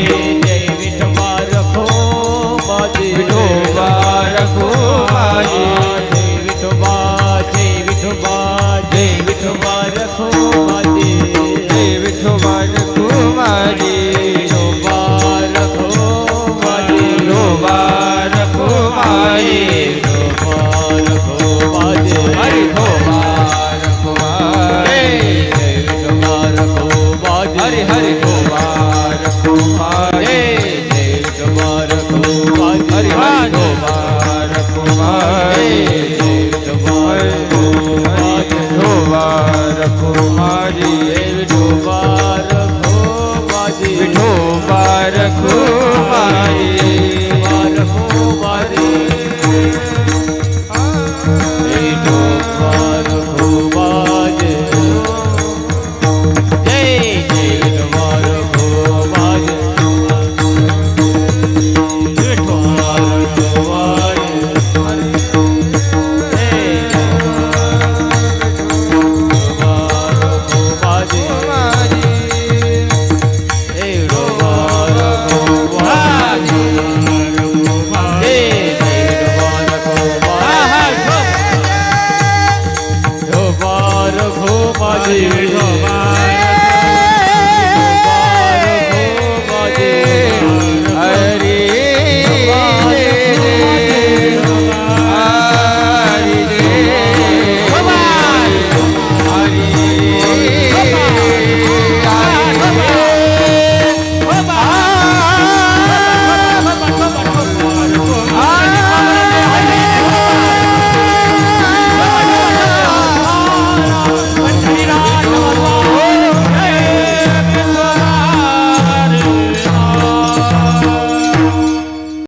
बाजे जय रखो बाजे। विठोबा रखो बाजे रखो बाजे जय विठोबा रखो बाजे विठोबा रखो बाजे विठोबा रखो बाजे विठोबा रखो बाजे हरिठोबा रखो बाजे जय विठोबा रखो बाजे हरि हरि गोबा দিয়ে Allez,